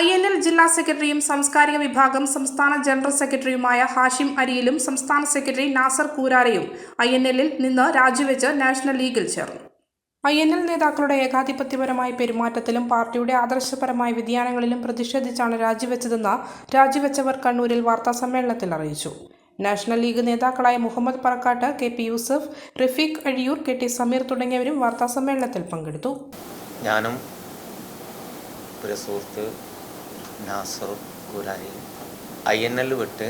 I N L ജില്ലാ സെക്രട്ടറിയും സാംസ്കാരിക വിഭാഗം സംസ്ഥാന ജനറൽ സെക്രട്ടറിയുമായ ഹാഷിം അരിയിലും സംസ്ഥാന സെക്രട്ടറി നാസർ കൂരാരയും ഐ എൻ എല്ലിൽ നിന്ന് രാജിവെച്ച് നാഷണൽ ലീഗിൽ ചേർന്നു. ഐ എൻ എൽ നേതാക്കളുടെ ഏകാധിപത്യപരമായ പെരുമാറ്റത്തിലും പാർട്ടിയുടെ ആദർശപരമായ വ്യതിയാനങ്ങളിലും പ്രതിഷേധിച്ചാണ് രാജിവെച്ചതെന്ന് രാജിവെച്ചവർ കണ്ണൂരിൽ വാർത്താസമ്മേളനത്തിൽ അറിയിച്ചു. നാഷണൽ ലീഗ് നേതാക്കളായ Muhammad Parakkat K P Yusuf Rafeeq Azhiyur K T Sameer തുടങ്ങിയവരും വാർത്താസമ്മേളനത്തിൽ പങ്കെടുത്തു. ഞാനും ഒരു സുഹൃത്ത് നാസറും കൂരാരിയും ഐ എൻ എൽ വിട്ട്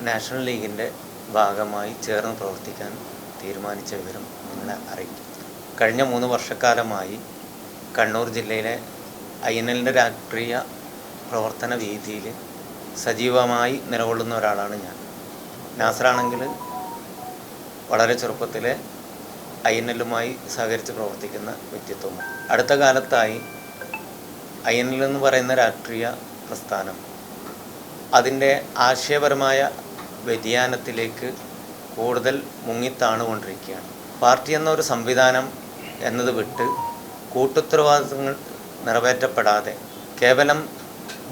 നാഷണൽ ലീഗിന്റെ ഭാഗമായി ചേർന്ന് പ്രവർത്തിക്കാൻ തീരുമാനിച്ച വിവരം നിങ്ങളെ അറിയിക്കും. കഴിഞ്ഞ മൂന്ന് വർഷക്കാലമായി കണ്ണൂർ ജില്ലയിലെ ഐ എൻ എല്ലിന്റെ രാഷ്ട്രീയ പ്രവർത്തന രീതിയിൽ സജീവമായി നിലകൊള്ളുന്ന ഒരാളാണ് ഞാൻ. നാസറാണെങ്കിൽ വളരെ ചെറുപ്പത്തിലെ ഐ എൻ എല്ലുമായി സഹകരിച്ച് പ്രവർത്തിക്കുന്ന വ്യക്തിത്വമാണ്. അടുത്ത കാലത്തായി ഐ എൻ എൽ എന്ന് പറയുന്ന രാഷ്ട്രീയ പ്രസ്ഥാനം. അതിന്റെ ആശയപരമായ വ്യതിയാനത്തിലേക്ക് കൂടുതൽ മുങ്ങിത്താണുകൊണ്ടിരിക്കുകയാണ്. പാർട്ടി എന്ന ഒരു സംവിധാനം എന്നത് വിട്ട് കൂട്ടുത്തരവാദിത്തങ്ങൾ നിറവേറ്റപ്പെടാതെ കേവലം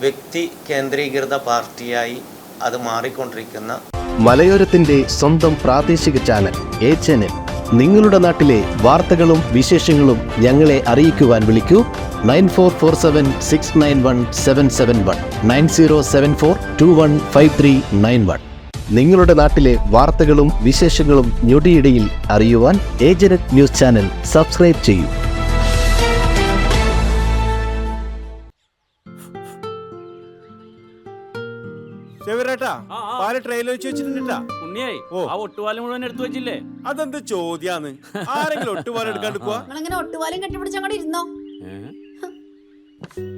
വ്യക്തി കേന്ദ്രീകൃത പാർട്ടിയായി അത് മാറിക്കൊണ്ടിരിക്കുന്ന മലയോരത്തിന്റെ സ്വന്തം പ്രാദേശിക ചാനൽ എ ചാനൽ. നിങ്ങളുടെ നാട്ടിലെ വാർത്തകളും വിശേഷങ്ങളും ഞങ്ങളെ അറിയിക്കുവാൻ വിളിക്കൂ. Nine four four seven six nine one seven seven one. Nine zero seven four two one five three nine one. നിങ്ങളുടെ നാട്ടിലെ വാർത്തകളും വിശേഷങ്ങളും ഞൊടിയിടയിൽ അറിയുവാൻ ഏജനറ്റ് ന്യൂസ് ചാനൽ സബ്സ്ക്രൈബ് ചെയ്യൂ. ചെവിരേട്ടാ. പാൽ ട്രെയിലർ വെച്ച് വെച്ചിട്ടുണ്ടാ ഉണ്ണിയായി ആ ഒട്ടുപാലം മുഴുവൻ എടുത്തു വെച്ചില്ലേ? അതെന്ത് ചോദ്യാന്ന്? ആരെങ്കിലും ഒട്ടുപാലം എടുക്കാണ്ടിക്കുക നിങ്ങളിങ്ങനെ ഒട്ടുപാലം കെട്ടിപ്പിടിച്ച് അങ്ങോട്ട് ഇരുന്നോ?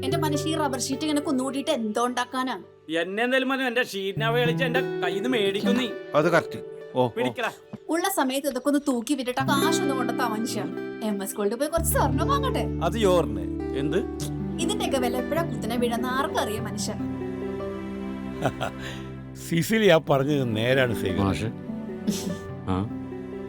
എന്റെ മനുഷ്യ ഈ റബ്ബർ ഷീറ്റ് ഇങ്ങനെ കുന്നുകൂട്ടിയിട്ട് എന്തോ ഉണ്ടാക്കാനാ? എന്നെ എന്തായാലും മതി. എന്റെ ഷീറ്റിനെ കളിച്ച് എന്റെ കയ്യിൽ നിന്ന് അത് കറക്റ്റ് ഓ പിടിക്കടാ. ഉള്ള സമയത്ത് ഇതൊക്കെ ഒന്ന് തൂക്കി വിട്ടിട്ട് ആ കാശൊന്നും കൊണ്ട മനുഷ്യ എം എസ് സ്കൂളിൽ പോയി കുറച്ച് സ്വർണം വാങ്ങട്ടെ? അത് യോർന്ന് എന്ത്? ഇതിന്റെയൊക്കെ വില എപ്പോഴാ കുത്തിനെ വീഴുന്ന ആർക്കും അറിയാം മനുഷ്യ. സിസിലി ആ പറഞ്ഞത് നേരാണ് സേവ ആ?